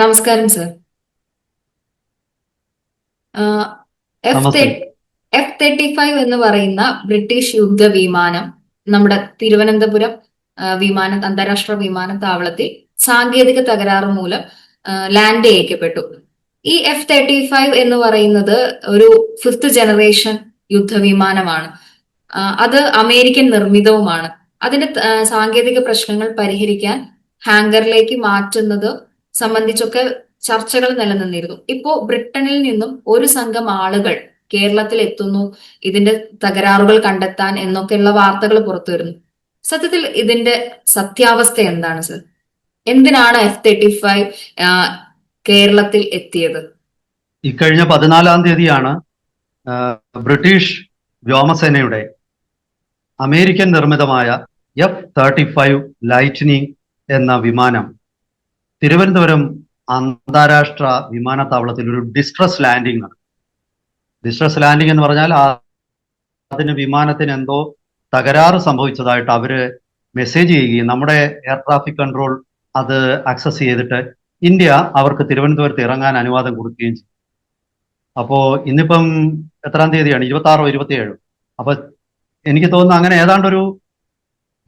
നമസ്കാരം sir. F F thirty five എന്ന് പറയുന്ന ബ്രിട്ടീഷ് യുദ്ധ വിമാനം നമ്മുടെ തിരുവനന്തപുരം വിമാന അന്താരാഷ്ട്ര വിമാനത്താവളത്തിൽ സാങ്കേതിക തകരാറ് മൂലം ലാൻഡ് ചെയ്യിക്കപ്പെട്ടു. ഈ എഫ് തേർട്ടി ഫൈവ് എന്ന് പറയുന്നത് ഒരു ഫിഫ്ത്ത് ജനറേഷൻ യുദ്ധവിമാനമാണ് വിമാനമാണ്. അത് അമേരിക്കൻ നിർമ്മിതവുമാണ്. അതിന്റെ സാങ്കേതിക പ്രശ്നങ്ങൾ പരിഹരിക്കാൻ ഹാങ്കറിലേക്ക് മാറ്റുന്നത് സംബന്ധിച്ചൊക്കെ ചർച്ചകൾ നിലനിന്നിരുന്നു. ഇപ്പോ ബ്രിട്ടനിൽ നിന്നും ഒരു സംഘം ആളുകൾ കേരളത്തിൽ എത്തുന്നു ഇതിന്റെ തകരാറുകൾ കണ്ടെത്താൻ എന്നൊക്കെയുള്ള വാർത്തകൾ പുറത്തു വരുന്നു. സത്യത്തിൽ ഇതിന്റെ സത്യാവസ്ഥ എന്താണ് സർ? എന്തിനാണ് എഫ് തേർട്ടി ഫൈവ് കേരളത്തിൽ എത്തിയത്? ഇക്കഴിഞ്ഞ പതിനാലാം തീയതിയാണ് ബ്രിട്ടീഷ് വ്യോമസേനയുടെ അമേരിക്കൻ നിർമ്മിതമായ എഫ് തേർട്ടി ഫൈവ് ലൈറ്റ്നിങ് എന്ന വിമാനം തിരുവനന്തപുരം അന്താരാഷ്ട്ര വിമാനത്താവളത്തിൽ ഒരു ഡിസ്ട്രസ് ലാൻഡിംഗ് നടത്തി ഡിസ്ട്രസ് ലാൻഡിംഗ് എന്ന് പറഞ്ഞാൽ അതിന് വിമാനത്തിന് എന്തോ തകരാറ് സംഭവിച്ചതായിട്ട് അവർ മെസ്സേജ് ചെയ്യുകയും നമ്മുടെ എയർ ട്രാഫിക് കൺട്രോൾ അത് ആക്സസ് ചെയ്തിട്ട് ഇന്ത്യ അവർക്ക് തിരുവനന്തപുരത്ത് ഇറങ്ങാൻ അനുവാദം കൊടുക്കുകയും ചെയ്തു. അപ്പോ ഇന്നിപ്പം എത്രാം തീയതിയാണ്? ഇരുപത്തി ആറോ ഇരുപത്തിയേഴോ? അപ്പൊ എനിക്ക് തോന്നുന്നു അങ്ങനെ ഏതാണ്ടൊരു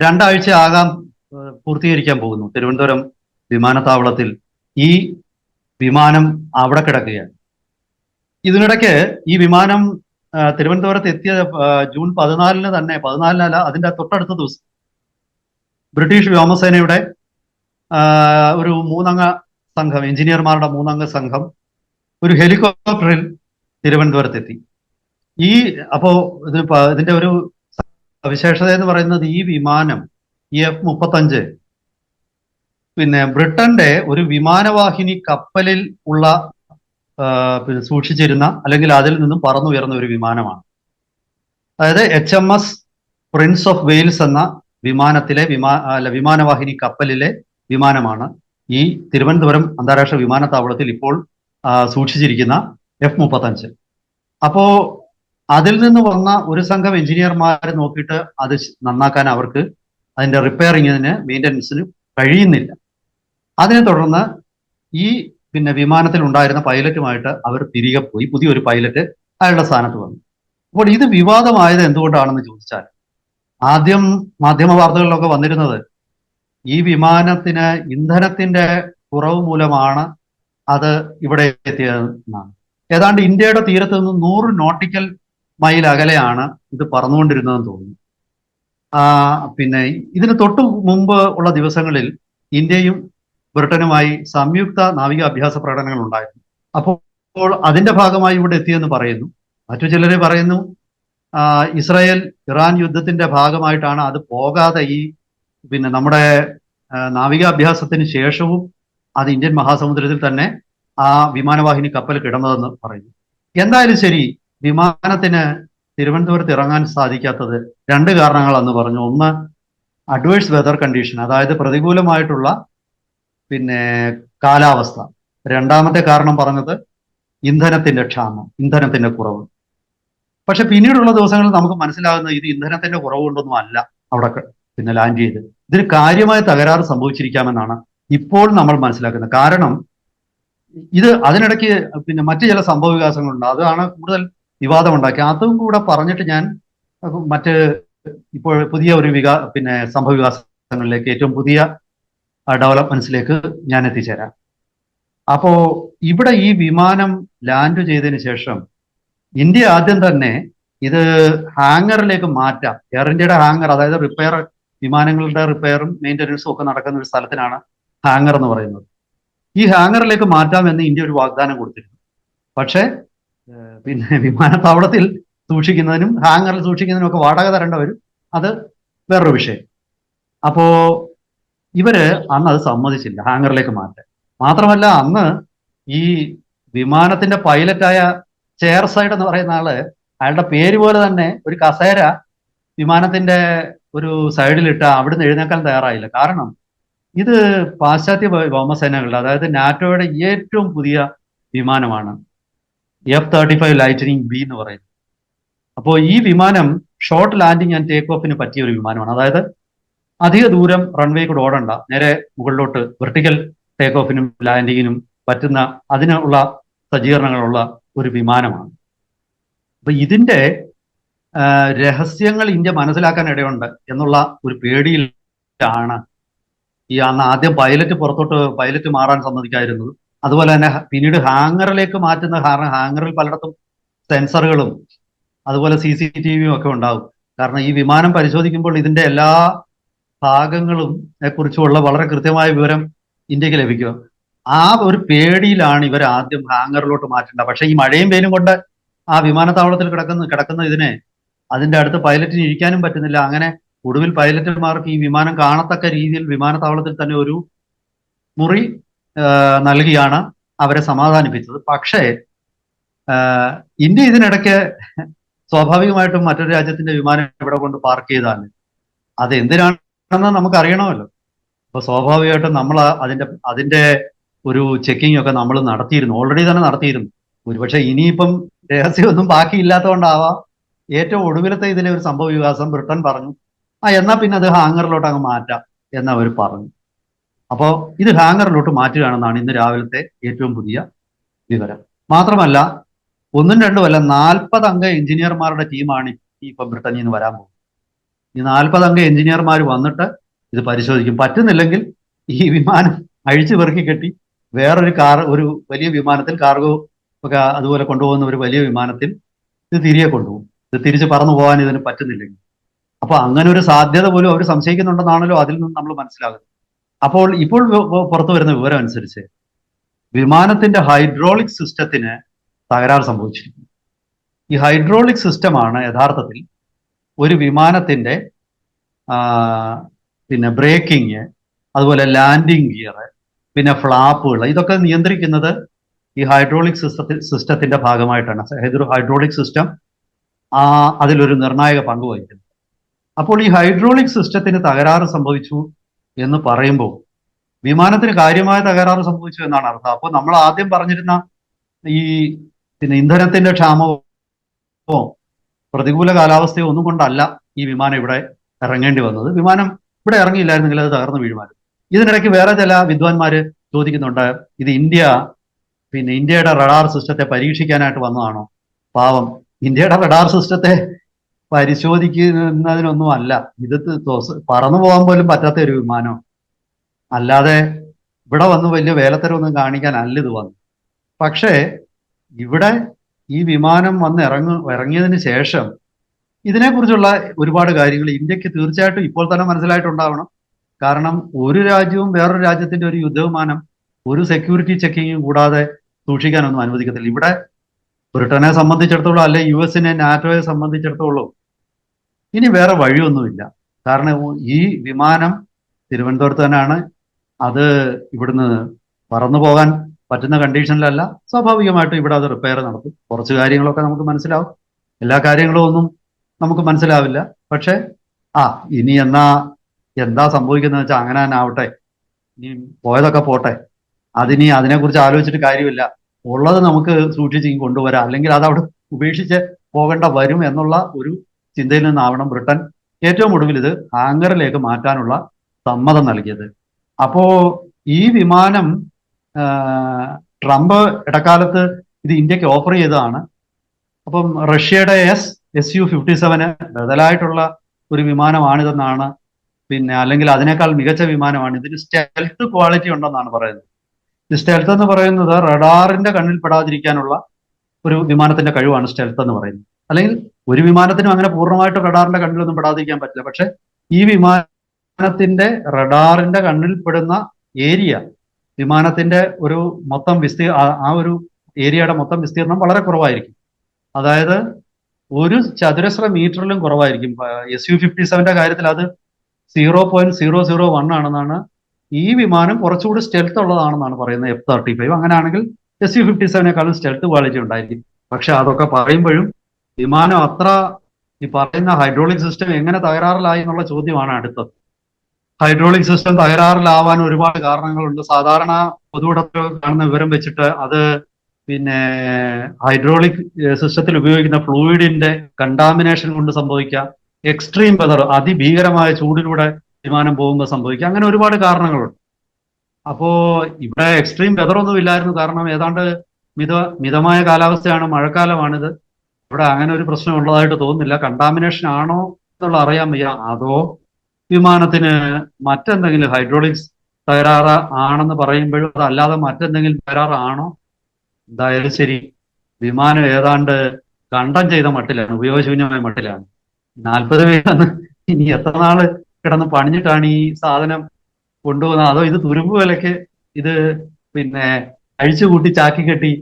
രണ്ടാഴ്ച ആകാം പൂർത്തീകരിക്കാൻ പോകുന്നു. തിരുവനന്തപുരം വിമാനത്താവളത്തിൽ ഈ വിമാനം അവിടെ കിടക്കുകയാണ്. ഇതിനിടയ്ക്ക് ഈ വിമാനം തിരുവനന്തപുരത്ത് എത്തിയ ജൂൺ പതിനാലിന് തന്നെ പതിനാലിനല്ല അതിന്റെ തൊട്ടടുത്ത ദിവസം ബ്രിട്ടീഷ് വ്യോമസേനയുടെ ഒരു മൂന്നംഗ സംഘം എഞ്ചിനീയർമാരുടെ മൂന്നംഗ സംഘം ഒരു ഹെലികോപ്റ്ററിൽ തിരുവനന്തപുരത്തെത്തി. ഈ അപ്പോ ഇതിന് ഇതിന്റെ ഒരു സവിശേഷത എന്ന് പറയുന്നത് ഈ വിമാനം എഫ് മുപ്പത്തഞ്ച് പിന്നെ ബ്രിട്ടന്റെ ഒരു വിമാനവാഹിനി കപ്പലിൽ ഉള്ള സൂക്ഷിച്ചിരുന്ന അല്ലെങ്കിൽ അതിൽ നിന്നും പറന്നുയർന്ന ഒരു വിമാനമാണ്. അതായത് H M S prince of Wales എന്ന വിമാനത്തിലെ വിമാ അല്ല വിമാനവാഹിനി കപ്പലിലെ വിമാനമാണ് ഈ തിരുവനന്തപുരം അന്താരാഷ്ട്ര വിമാനത്താവളത്തിൽ ഇപ്പോൾ സൂക്ഷിച്ചിരിക്കുന്ന എഫ് മുപ്പത്തഞ്ച്. അപ്പോ അതിൽ നിന്ന് വന്ന ഒരു സംഘം എഞ്ചിനീയർമാരെ നോക്കിയിട്ട് അത് നന്നാക്കാൻ അവർക്ക് അതിന്റെ റിപ്പയറിങ്ങിന് മെയിന്റനൻസിന് കഴിയുന്നില്ല. അതിനെ തുടർന്ന് ഈ പിന്നെ വിമാനത്തിൽ ഉണ്ടായിരുന്ന പൈലറ്റുമായിട്ട് അവർ തിരികെ പോയി. പുതിയൊരു പൈലറ്റ് അയാളുടെ സ്ഥാനത്ത് വന്നു. അപ്പോൾ ഇത് വിവാദമായത് എന്തുകൊണ്ടാണെന്ന് ചോദിച്ചാൽ ആദ്യം മാധ്യമ വാർത്തകളിലൊക്കെ വന്നിരുന്നത് ഈ വിമാനത്തിന് ഇന്ധനത്തിന്റെ കുറവ് മൂലമാണ് അത് ഇവിടെ എത്തിയതെന്നാണ്. ഏതാണ്ട് ഇന്ത്യയുടെ തീരത്ത് നിന്ന് നൂറ് നോട്ടിക്കൽ മൈൽ അകലെയാണ് ഇത് പറന്നുകൊണ്ടിരുന്നതെന്ന് തോന്നുന്നു. പിന്നെ ഇതിന് തൊട്ടു മുമ്പ് ഉള്ള ദിവസങ്ങളിൽ ഇന്ത്യയും ബ്രിട്ടനുമായി സംയുക്ത നാവിക അഭ്യാസ പ്രകടനങ്ങൾ ഉണ്ടായിരുന്നു. അപ്പോൾ അതിന്റെ ഭാഗമായി ഇവിടെ എത്തിയെന്ന് പറയുന്നു. മറ്റു ചിലരെ പറയുന്നു ഇസ്രായേൽ ഇറാൻ യുദ്ധത്തിന്റെ ഭാഗമായിട്ടാണ് അത് പോകാതെ ഈ പിന്നെ നമ്മുടെ നാവികാഭ്യാസത്തിന് ശേഷവും അത് ഇന്ത്യൻ മഹാസമുദ്രത്തിൽ തന്നെ ആ വിമാനവാഹിനി കപ്പൽ കിടന്നതെന്ന് പറയുന്നു. എന്തായാലും ശരി വിമാനത്തിന് തിരുവനന്തപുരത്ത് ഇറങ്ങാൻ സാധിക്കാത്തത് രണ്ട് കാരണങ്ങളെന്ന് പറഞ്ഞു. ഒന്ന് അഡ്വേഴ്സ് വെതർ കണ്ടീഷൻ അതായത് പ്രതികൂലമായിട്ടുള്ള പിന്നെ കാലാവസ്ഥ. രണ്ടാമത്തെ കാരണം പറഞ്ഞത് ഇന്ധനത്തിന്റെ ക്ഷാമം ഇന്ധനത്തിന്റെ കുറവ്. പക്ഷെ പിന്നീടുള്ള ദിവസങ്ങളിൽ നമുക്ക് മനസ്സിലാകുന്നത് ഇത് ഇന്ധനത്തിന്റെ കുറവ് കൊണ്ടൊന്നും അല്ല അവിടെ പിന്നെ ലാൻഡ് ചെയ്ത്. ഇതിന് കാര്യമായ തകരാറ് സംഭവിച്ചിരിക്കാമെന്നാണ് ഇപ്പോൾ നമ്മൾ മനസ്സിലാക്കുന്നത്. കാരണം ഇത് അതിനിടയ്ക്ക് പിന്നെ മറ്റു ചില സംഭവ വികാസങ്ങളുണ്ട്. അതാണ് കൂടുതൽ വിവാദമുണ്ടാക്കി. അതും കൂടെ പറഞ്ഞിട്ട് ഞാൻ മറ്റ് ഇപ്പോൾ പുതിയ ഒരു വികാ പിന്നെ സംഭവ വികാസങ്ങളിലേക്ക് ഏറ്റവും പുതിയ ഡെവലപ്മെന്റ്സിലേക്ക് ഞാൻ എത്തിച്ചേരാം. അപ്പോ ഇവിടെ ഈ വിമാനം ലാൻഡ് ചെയ്തതിന് ശേഷം ഇന്ത്യ ആദ്യം തന്നെ ഇത് ഹാങ്ങറിലേക്ക് മാറ്റാം. എയർ ഇന്ത്യയുടെ ഹാങ്ങർ അതായത് റിപ്പയർ വിമാനങ്ങളുടെ റിപ്പയറും മെയിന്റനൻസും ഒക്കെ നടക്കുന്ന ഒരു സ്ഥലത്തിനാണ് ഹാങ്ങർ എന്ന് പറയുന്നത്. ഈ ഹാങ്ങറിലേക്ക് മാറ്റാം എന്ന് ഇന്ത്യ ഒരു വാഗ്ദാനം കൊടുത്തിരുന്നു. പക്ഷേ പിന്നെ വിമാനത്താവളത്തിൽ സൂക്ഷിക്കുന്നതിനും ഹാങ്ങറിൽ സൂക്ഷിക്കുന്നതിനും ഒക്കെ വാടക തരേണ്ട വരും അത് വേറൊരു വിഷയം. അപ്പോ ഇവർ അന്ന് അത് സമ്മതിച്ചില്ല ഹാങ്ങറിലേക്ക് മാറ്റാൻ. മാത്രമല്ല അന്ന് ഈ വിമാനത്തിന്റെ പൈലറ്റായ ചെയർ സൈഡ് എന്ന് പറയുന്ന ആൾ അയാളുടെ പേര് പോലെ തന്നെ ഒരു കസേര വിമാനത്തിന്റെ ഒരു സൈഡിലിട്ട് അവിടുന്ന് എഴുന്നേക്കാൻ തയ്യാറായില്ല. കാരണം ഇത് പാശ്ചാത്യ വ്യോ- വ്യോമസേനകളുടെ അതായത് നാറ്റോയുടെ ഏറ്റവും പുതിയ വിമാനമാണ്. F thirty five lightning B എന്ന് പറയുന്നത്. അപ്പോൾ ഈ വിമാനം ഷോർട്ട് ലാൻഡിങ് ആൻഡ് ടേക്ക് ഓഫിന് പറ്റിയ ഒരു വിമാനമാണ്. അതായത് അധിക ദൂരം റൺവേ കൂടെ ഓടണ്ട. നേരെ മുകളിലോട്ട് വെർട്ടിക്കൽ ടേക്ക് ഓഫിനും ലാൻഡിങ്ങിനും പറ്റുന്ന അതിനുള്ള സജ്ജീകരണങ്ങളുള്ള ഒരു വിമാനമാണ്. അപ്പൊ ഇതിന്റെ രഹസ്യങ്ങൾ ഇന്ത്യ മനസ്സിലാക്കാൻ ഇടയുണ്ട് എന്നുള്ള ഒരു പേടിയിലാണ് ഈ അന്ന് ആദ്യം പൈലറ്റ് പുറത്തോട്ട് പൈലറ്റ് മാറാൻ സമ്മതിക്കായിരുന്നത് അതുപോലെ തന്നെ പിന്നീട് ഹാങ്ങറിലേക്ക് മാറ്റുന്ന കാരണം ഹാങ്ങറിൽ പലയിടത്തും സെൻസറുകളും അതുപോലെ സി സി ടി വിയും ഒക്കെ ഉണ്ടാവും. കാരണം ഈ വിമാനം പരിശോധിക്കുമ്പോൾ ഇതിന്റെ എല്ലാ ഭാഗങ്ങളും കുറിച്ചുള്ള വളരെ കൃത്യമായ വിവരം ഇന്ത്യയ്ക്ക് ലഭിക്കും ആ ഒരു പേടിയിലാണ് ഇവർ ആദ്യം ഹാങ്ങറിലോട്ട് മാറ്റേണ്ടത്. പക്ഷേ ഈ മഴയും വെയിലും കൊണ്ട് ആ വിമാനത്താവളത്തിൽ കിടക്കുന്ന കിടക്കുന്ന ഇതിനെ അതിന്റെ അടുത്ത് പൈലറ്റിന് ഇരിക്കാനും പറ്റുന്നില്ല. അങ്ങനെ ഒടുവിൽ പൈലറ്റുമാർക്ക് ഈ വിമാനം കാണത്തക്ക രീതിയിൽ വിമാനത്താവളത്തിൽ തന്നെ ഒരു മുറി നൽകിയാണ് അവരെ സമാധാനിപ്പിച്ചത്. പക്ഷേ ഇന്ത്യ ഇതിനിടയ്ക്ക് സ്വാഭാവികമായിട്ടും മറ്റൊരു രാജ്യത്തിന്റെ വിമാനം ഇവിടെ കൊണ്ട് പാർക്ക് ചെയ്താൽ അത് എന്തിനാണെന്ന് നമുക്ക് അറിയണമല്ലോ അപ്പൊ സ്വാഭാവികമായിട്ടും നമ്മൾ അതിന്റെ അതിന്റെ ഒരു ചെക്കിംഗ് ഒക്കെ നമ്മൾ നടത്തിയിരുന്നു. ഓൾറെഡി തന്നെ നടത്തിയിരുന്നു. ഒരുപക്ഷെ ഇനിയിപ്പം രഹസ്യമൊന്നും ബാക്കിയില്ലാത്തതുകൊണ്ടാവാം. ഏറ്റവും ഒടുവിലത്തെ ഇതിലെ ഒരു സംഭവ വികാസം ബ്രിട്ടൻ പറഞ്ഞു. ആ എന്നാ പിന്നെ അത് ഹാങ്ങറിലോട്ട് അങ്ങ് മാറ്റാം എന്ന് അവർ പറഞ്ഞു. അപ്പോൾ ഇത് ഹാങ്ങറിലോട്ട് മാറ്റുകയാണെന്നാണ് ഇന്ന് രാവിലത്തെ ഏറ്റവും പുതിയ വിവരം. മാത്രമല്ല ഒന്നും രണ്ടും അല്ല നാൽപ്പത് അംഗ എഞ്ചിനീയർമാരുടെ ടീമാണ് ഇപ്പം ബ്രിട്ടനിൽ നിന്ന് വരാൻ പോകുന്നത്. ഈ നാൽപ്പത് അംഗ എഞ്ചിനീയർമാർ വന്നിട്ട് ഇത് പരിശോധിക്കും. പറ്റുന്നില്ലെങ്കിൽ ഈ വിമാനം അഴിച്ചു പെറുക്കി കെട്ടി വേറൊരു കാർ ഒരു വലിയ വിമാനത്തിൽ കാർഗോ ഒക്കെ അതുപോലെ കൊണ്ടുപോകുന്ന ഒരു വലിയ വിമാനത്തിൽ ഇത് തിരികെ കൊണ്ടുപോകും. ഇത് തിരിച്ച് പറന്നു പോകാൻ ഇതിന് പറ്റുന്നില്ലെങ്കിൽ. അപ്പൊ അങ്ങനെ ഒരു സാധ്യത പോലും അവർ സംശയിക്കുന്നുണ്ടെന്നാണല്ലോ അതിൽ നിന്ന് നമ്മൾ മനസ്സിലാകുന്നത്. അപ്പോൾ ഇപ്പോൾ പുറത്തു വരുന്ന വിവരം അനുസരിച്ച് വിമാനത്തിന്റെ ഹൈഡ്രോളിക് സിസ്റ്റത്തിന് തകരാറ് സംഭവിച്ചിരിക്കുന്നു. ഈ ഹൈഡ്രോളിക് സിസ്റ്റമാണ് യഥാർത്ഥത്തിൽ ഒരു വിമാനത്തിന്റെ പിന്നെ ബ്രേക്കിംഗ് അതുപോലെ ലാൻഡിങ് ഗിയർ പിന്നെ ഫ്ലാപ്പുകൾ ഇതൊക്കെ നിയന്ത്രിക്കുന്നത് ഈ ഹൈഡ്രോളിക് സിസ്റ്റത്തിൽ സിസ്റ്റത്തിന്റെ ഭാഗമായിട്ടാണ്. ഹൈഡ്രോ ഹൈഡ്രോളിക് സിസ്റ്റം ആ അതിലൊരു നിർണായക പങ്ക് വഹിക്കുന്നത് അപ്പോൾ ഈ ഹൈഡ്രോളിക് സിസ്റ്റത്തിന് തകരാറ് സംഭവിച്ചു എന്ന് പറയുമ്പോൾ വിമാനത്തിന് കാര്യമായ തകരാറ് സംഭവിച്ചു എന്നാണ് അർത്ഥം. അപ്പോൾ നമ്മൾ ആദ്യം പറഞ്ഞിരുന്ന ഈ പിന്നെ ഇന്ധനത്തിന്റെ ക്ഷാമമോ പ്രതികൂല കാലാവസ്ഥയോ ഒന്നും കൊണ്ടല്ല ഈ വിമാനം ഇവിടെ ഇറങ്ങേണ്ടി വന്നത്. വിമാനം ഇവിടെ ഇറങ്ങിയില്ലായിരുന്നെങ്കിൽ അത് തകർന്നു വീഴുമായിരുന്നു. ഇതിനിടയ്ക്ക് വേറെ ചില വിദ്വാൻമാര് ചോദിക്കുന്നുണ്ട് ഇത് ഇന്ത്യ പിന്നെ ഇന്ത്യയുടെ റഡാർ സിസ്റ്റത്തെ പരീക്ഷിക്കാനായിട്ട് വന്നതാണോ? പാവം ഇന്ത്യയുടെ റഡാർ സിസ്റ്റത്തെ പരിശോധിക്കുന്നതിനൊന്നും അല്ല. ഇത് പറന്നു പോകാൻ പോലും പറ്റാത്ത ഒരു വിമാനം. അല്ലാതെ ഇവിടെ വന്ന് വലിയ വേലത്തരമൊന്നും കാണിക്കാനല്ല ഇത് വന്നു പക്ഷേ ഇവിടെ ഈ വിമാനം വന്ന് ഇറങ്ങ ഇറങ്ങിയതിന് ശേഷം ഇതിനെക്കുറിച്ചുള്ള ഒരുപാട് കാര്യങ്ങൾ ഇന്ത്യയ്ക്ക് തീർച്ചയായിട്ടും ഇപ്പോൾ തന്നെ മനസ്സിലായിട്ടുണ്ടാവണം. കാരണം ഒരു രാജ്യവും വേറൊരു രാജ്യത്തിന്റെ ഒരു യുദ്ധവിമാനം ഒരു സെക്യൂരിറ്റി ചെക്കിങ്ങും കൂടാതെ സൂക്ഷിക്കാനൊന്നും അനുവദിക്കത്തില്ല. ഇവിടെ ബ്രിട്ടനെ സംബന്ധിച്ചിടത്തോളം അല്ലെ യു എസിനെ നാറ്റോയെ സംബന്ധിച്ചിടത്തോളം ഇനി വേറെ വഴിയൊന്നുമില്ല. കാരണം ഈ വിമാനം തിരുവനന്തപുരത്ത് തന്നെയാണ്. അത് ഇവിടുന്ന് പറന്നു പോകാൻ പറ്റുന്ന കണ്ടീഷനിലല്ല സ്വാഭാവികമായിട്ടും ഇവിടെ അത് റിപ്പയർ നടത്തും കുറച്ച് കാര്യങ്ങളൊക്കെ നമുക്ക് മനസ്സിലാവും. എല്ലാ കാര്യങ്ങളും ഒന്നും നമുക്ക് മനസ്സിലാവില്ല. പക്ഷെ ആ ഇനി എന്നാ എന്താ സംഭവിക്കുന്നത് വെച്ചാൽ അങ്ങനെ തന്നെ ആവട്ടെ. ഇനി പോയതൊക്കെ പോട്ടെ. അതിനി അതിനെക്കുറിച്ച് ആലോചിച്ചിട്ട് കാര്യമില്ല. ഉള്ളത് നമുക്ക് സൂക്ഷിച്ച് കൊണ്ടുവരാം. അല്ലെങ്കിൽ അത് അവിടെ ഉപേക്ഷിച്ച് പോകേണ്ട വരും എന്നുള്ള ഒരു ചിന്തയിൽ നിന്നാവണം ബ്രിട്ടൻ. ഏറ്റവും ഒടുവിൽ ഇത് ഹാങ്കറിലേക്ക് മാറ്റാനുള്ള സമ്മതം നൽകിയത്. അപ്പോ ഈ വിമാനം ട്രംപ് ഇടക്കാലത്ത് ഇത് ഇന്ത്യയ്ക്ക് ഓഫർ ചെയ്തതാണ്. അപ്പം റഷ്യയുടെ എസ് എസ് യു ഫിഫ്റ്റി സെവന് ബദലായിട്ടുള്ള ഒരു വിമാനമാണിതെന്നാണ് പിന്നെ അല്ലെങ്കിൽ അതിനേക്കാൾ മികച്ച വിമാനമാണ്. ഇതിന് സ്റ്റെൽത്ത് ക്വാളിറ്റി ഉണ്ടെന്നാണ് പറയുന്നത്. ഈ സ്റ്റെൽത്ത് എന്ന് പറയുന്നത് റഡാറിന്റെ കണ്ണിൽ പെടാതിരിക്കാനുള്ള ഒരു വിമാനത്തിന്റെ കഴിവാണ് സ്റ്റെൽത്ത് എന്ന് പറയുന്നത്. അല്ലെങ്കിൽ ഒരു വിമാനത്തിനും അങ്ങനെ പൂർണമായിട്ട് റഡാറിന്റെ കണ്ണിലൊന്നും പെടാതിരിക്കാൻ പറ്റില്ല. പക്ഷെ ഈ വിമാനത്തിന്റെ റഡാറിന്റെ കണ്ണിൽ പെടുന്ന ഏരിയ വിമാനത്തിന്റെ ഒരു മൊത്തം വിസ്തീർ ആ- ആ ഒരു ഏരിയയുടെ മൊത്തം വിസ്തീർണം വളരെ കുറവായിരിക്കും. അതായത് ഒരു ചതുരശ്ര മീറ്ററിലും കുറവായിരിക്കും. എസ് യു ഫിഫ്റ്റി സെവന്റെ കാര്യത്തിൽ അത് zero point zero zero one ആണെന്നാണ് ഈ വിമാനം കുറച്ചുകൂടി സ്റ്റെൽത്ത് ഉള്ളതാണെന്നാണ് പറയുന്നത്. എഫ് തേർട്ടി ഫൈവ് അങ്ങനെയാണെങ്കിൽ എസ് യു ഫിഫ്റ്റി സെവനേക്കാളും സ്റ്റെൽത്ത് ക്വാളിറ്റി ഉണ്ടായിരിക്കും. പക്ഷെ അതൊക്കെ പറയുമ്പോഴും വിമാനം അത്ര ഈ പറയുന്ന ഹൈഡ്രോളിക് സിസ്റ്റം എങ്ങനെ തകരാറിലായി എന്നുള്ള ചോദ്യമാണ് അടുത്തത്. ഹൈഡ്രോളിക് സിസ്റ്റം തകരാറിലാവാൻ ഒരുപാട് കാരണങ്ങളുണ്ട്. സാധാരണ പൊതുവിടത്തിൽ കാണുന്ന വിവരം വെച്ചിട്ട് അത് പിന്നെ ഹൈഡ്രോളിക് സിസ്റ്റത്തിൽ ഉപയോഗിക്കുന്ന ഫ്ലൂയിഡിന്റെ കണ്ടാമിനേഷൻ കൊണ്ട് സംഭവിക്കാം എക്സ്ട്രീം വെതർ അതിഭീകരമായ ചൂടിലൂടെ വിമാനം പോകുമ്പോൾ സംഭവിക്കാം അങ്ങനെ ഒരുപാട് കാരണങ്ങളുണ്ട്. അപ്പോ ഇവിടെ എക്സ്ട്രീം വെതർ ഒന്നും ഇല്ലായിരുന്നു. കാരണം ഏതാണ്ട് മിത മിതമായ കാലാവസ്ഥയാണ് മഴക്കാലമാണിത്. ഇവിടെ അങ്ങനെ ഒരു പ്രശ്നം ഉള്ളതായിട്ട് തോന്നുന്നില്ല. കണ്ടാമിനേഷൻ ആണോ എന്നുള്ള അറിയാൻ വയ്യ. അതോ വിമാനത്തിന് മറ്റെന്തെങ്കിലും ഹൈഡ്രോളിക്സ് തകരാറ് ആണെന്ന് പറയുമ്പോഴും അതല്ലാതെ മറ്റെന്തെങ്കിലും തകരാറാണോ എന്തായാലും ശരി. വിമാനം ഏതാണ്ട് കണ്ടം ചെയ്ത മട്ടിലാണ് ഉപയോഗശൂന്യമായ മട്ടിലാണ്. നാൽപ്പത് പേരാണ്. ഇനി എത്ര നാൾ കിടന്ന് പണിഞ്ഞിട്ടാണ് ഈ സാധനം കൊണ്ടുപോകുന്നത്? അതോ ഇത് തുരുമ്പ് വിലക്ക് ഇത് പിന്നെ അഴിച്ചു കൂട്ടി ചാക്കി കെട്ടി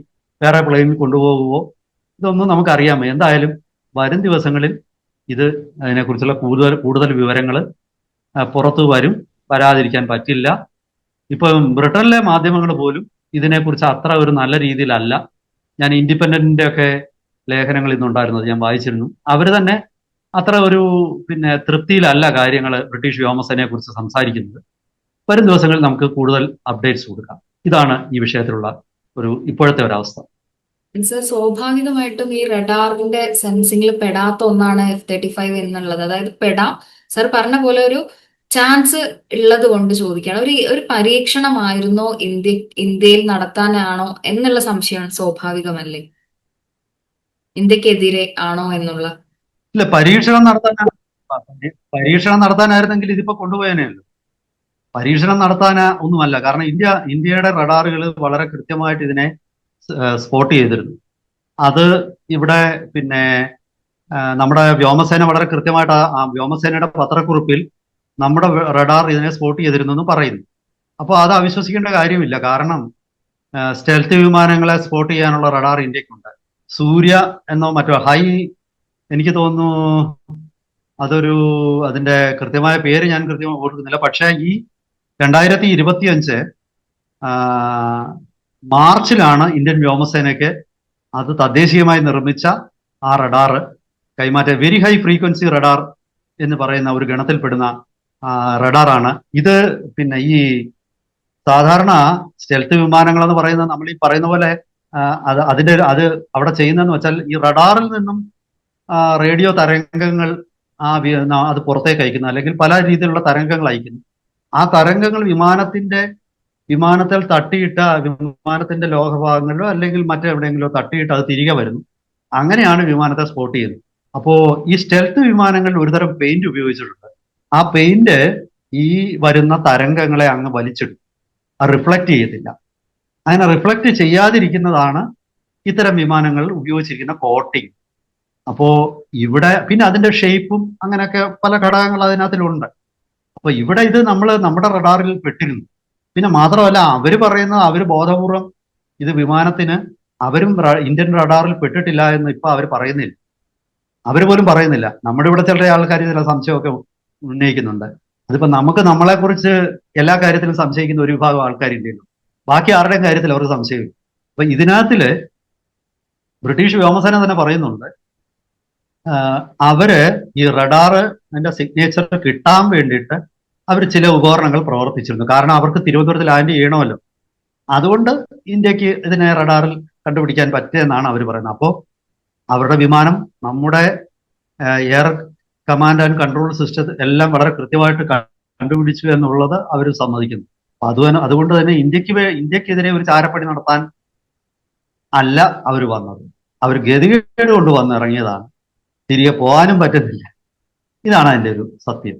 വേറെ പ്ലെയിനിൽ കൊണ്ടുപോകുമോ ഇതൊന്നും നമുക്കറിയാമോ? എന്തായാലും വരും ദിവസങ്ങളിൽ ഇത് അതിനെക്കുറിച്ചുള്ള കൂടുതൽ കൂടുതൽ വിവരങ്ങൾ പുറത്തു വരും. വരാതിരിക്കാൻ പറ്റില്ല. ഇപ്പം ബ്രിട്ടനിലെ മാധ്യമങ്ങൾ പോലും ഇതിനെക്കുറിച്ച് അത്ര ഒരു നല്ല രീതിയിലല്ല. ഞാൻ ഇൻഡിപെൻഡന്റിന്റെ ഒക്കെ ലേഖനങ്ങൾ ഇന്നുണ്ടായിരുന്നത് ഞാൻ വായിച്ചിരുന്നു. അവർ തന്നെ അത്ര ഒരു പിന്നെ തൃപ്തിയിലല്ല കാര്യങ്ങൾ ബ്രിട്ടീഷ് വ്യോമസേനയെ കുറിച്ച് സംസാരിക്കുന്നത്. വരും ദിവസങ്ങളിൽ നമുക്ക് കൂടുതൽ അപ്ഡേറ്റ്സ് കൊടുക്കാം. ഇതാണ് ഈ വിഷയത്തിലുള്ള ഒരു ഇപ്പോഴത്തെ ഒരവസ്ഥ സർ സ്വാഭാവികമായിട്ടും ഈ റഡാറിന്റെ സെൻസിംഗിൽ പെടാത്ത ഒന്നാണ് എഫ് തേർട്ടി ഫൈവ് എന്നുള്ളത്. അതായത് പെടാം. സർ പറഞ്ഞ പോലെ ഒരു ചാൻസ് ഉള്ളത് കൊണ്ട് ചോദിക്കുകയാണ്. ഒരു ഒരു പരീക്ഷണമായിരുന്നോ ഇന്ത്യ ഇന്ത്യയിൽ നടത്താനാണോ എന്നുള്ള സംശയമാണ് സ്വാഭാവികമല്ലേ? ഇന്ത്യക്കെതിരെ ആണോ എന്നുള്ള. ഇല്ല പരീക്ഷണം നടത്താനാണ് പരീക്ഷണം നടത്താനായിരുന്നെങ്കിൽ ഇതിപ്പോ കൊണ്ടുപോയനല്ലോ പരീക്ഷണം നടത്താൻ ഒന്നുമല്ല. കാരണം ഇന്ത്യ ഇന്ത്യയുടെ റഡാറുകൾ വളരെ കൃത്യമായിട്ട് ഇതിനെ സ്പോട്ട് ചെയ്തിരുന്നു. അത് ഇവിടെ പിന്നെ നമ്മുടെ വ്യോമസേന വളരെ കൃത്യമായിട്ട് ആ വ്യോമസേനയുടെ പത്രക്കുറിപ്പിൽ നമ്മുടെ റഡാർ ഇതിനെ സ്പോട്ട് ചെയ്തിരുന്നെന്ന് പറയുന്നു. അപ്പോൾ അത് അവിശ്വസിക്കേണ്ട കാര്യമില്ല. കാരണം സ്റ്റെൽത്ത് വിമാനങ്ങളെ സ്പോട്ട് ചെയ്യാനുള്ള റഡാർ ഇന്ത്യക്കുണ്ട്. സൂര്യ എന്നോ മറ്റോ ഹൈ എനിക്ക് തോന്നുന്നു അതൊരു അതിന്റെ കൃത്യമായ പേര് ഞാൻ കൃത്യമായി ഓർക്കുന്നില്ല. പക്ഷേ ഈ രണ്ടായിരത്തി ഇരുപത്തി അഞ്ച് മാർച്ചിലാണ് ഇന്ത്യൻ വ്യോമസേനയ്ക്ക് അത് തദ്ദേശീയമായി നിർമ്മിച്ച ആ റഡാർ കൈമാറ്റ. വെരി ഹൈ ഫ്രീക്വൻസി റഡാർ എന്ന് പറയുന്ന ഒരു ഗണത്തിൽപ്പെടുന്ന റഡാറാണ്. ഇത് പിന്നെ ഈ സാധാരണ സ്റ്റെൽത്ത് വിമാനങ്ങൾ എന്ന് പറയുന്നത് നമ്മൾ ഈ പറയുന്ന പോലെ അത് അതിന്റെ അത് അവിടെ ചെയ്യുന്നതെന്ന് വെച്ചാൽ ഈ റഡാറിൽ നിന്നും റേഡിയോ തരംഗങ്ങൾ ആ അത് പുറത്തേക്ക് അയക്കുന്നു. അല്ലെങ്കിൽ പല രീതിയിലുള്ള തരംഗങ്ങൾ അയക്കുന്നു. ആ തരംഗങ്ങൾ വിമാനത്തിന്റെ വിമാനത്തിൽ തട്ടിയിട്ട വിമാനത്തിന്റെ ലോഹഭാഗങ്ങളിലോ അല്ലെങ്കിൽ മറ്റെവിടെയെങ്കിലോ തട്ടിയിട്ട് അത് തിരികെ വരുന്നു. അങ്ങനെയാണ് വിമാനത്തെ സ്പോട്ട് ചെയ്യുന്നത്. അപ്പോ ഈ സ്റ്റെൽത്ത് വിമാനങ്ങളിൽ ഒരുതരം പെയിന്റ് ഉപയോഗിച്ചിട്ടുണ്ട്. ആ പെയിന്റ് ഈ വരുന്ന തരംഗങ്ങളെ അങ്ങ് വലിച്ചിടും. അത് റിഫ്ലക്റ്റ് ചെയ്യത്തില്ല. അങ്ങനെ റിഫ്ലക്റ്റ് ചെയ്യാതിരിക്കുന്നതാണ് ഇത്തരം വിമാനങ്ങൾ ഉപയോഗിച്ചിരിക്കുന്ന കോട്ടിങ് അപ്പോ ഇവിടെ പിന്നെ അതിന്റെ ഷേപ്പും അങ്ങനെയൊക്കെ പല ഘടകങ്ങൾ അതിനകത്തിലുണ്ട്. അപ്പൊ ഇവിടെ ഇത് നമ്മൾ നമ്മുടെ റഡാറിൽ പെട്ടിരുന്നു. പിന്നെ മാത്രമല്ല അവർ പറയുന്നത് അവർ ബോധപൂർവം ഇത് വിമാനത്തിന് അവരും ഇന്ത്യൻ റഡാറിൽ പെട്ടിട്ടില്ല എന്ന് ഇപ്പൊ അവർ പറയുന്നില്ല. അവർ പോലും പറയുന്നില്ല. നമ്മുടെ ഇവിടെ ചില ആൾക്കാർ ചില സംശയമൊക്കെ ഉന്നയിക്കുന്നുണ്ട്. അതിപ്പോ നമുക്ക് നമ്മളെ കുറിച്ച് എല്ലാ കാര്യത്തിലും സംശയിക്കുന്ന ഒരു വിഭാഗം ആൾക്കാരില്ലല്ലോ ബാക്കി ആരുടെയും കാര്യത്തിൽ അവർക്ക് സംശയമില്ല. അപ്പൊ ഇതിനകത്തിൽ ബ്രിട്ടീഷ് വ്യോമസേന തന്നെ പറയുന്നുണ്ട് അവർ ഈ റഡാറ് അതിന്റെ സിഗ്നേച്ചർ കിട്ടാൻ വേണ്ടിയിട്ട് അവർ ചില ഉപകരണങ്ങൾ പ്രവർത്തിച്ചിരുന്നു. കാരണം അവർക്ക് തിരുവനന്തപുരത്ത് ലാൻഡ് ചെയ്യണമല്ലോ. അതുകൊണ്ട് ഇന്ത്യയ്ക്ക് ഇതിനെ റഡാറിൽ കണ്ടുപിടിക്കാൻ പറ്റിയെന്നാണ് അവർ പറയുന്നത്. അപ്പോൾ അവരുടെ വിമാനം നമ്മുടെ air command and control system എല്ലാം വളരെ കൃത്യമായിട്ട് കണ്ടുപിടിച്ചു എന്നുള്ളത് അവർ സമ്മതിക്കുന്നു. അത് അതുകൊണ്ട് തന്നെ ഇന്ത്യയ്ക്ക് ഇന്ത്യക്കെതിരെ ഒരു ചാരപ്പണി നടത്താൻ അല്ല അവർ വന്നത്. അവർ ഗതികേട് കൊണ്ട് വന്നിറങ്ങിയതാണ് തിരികെ പോകാനും പറ്റത്തില്ല ഇതാണ് അതിന്റെ ഒരു സത്യം.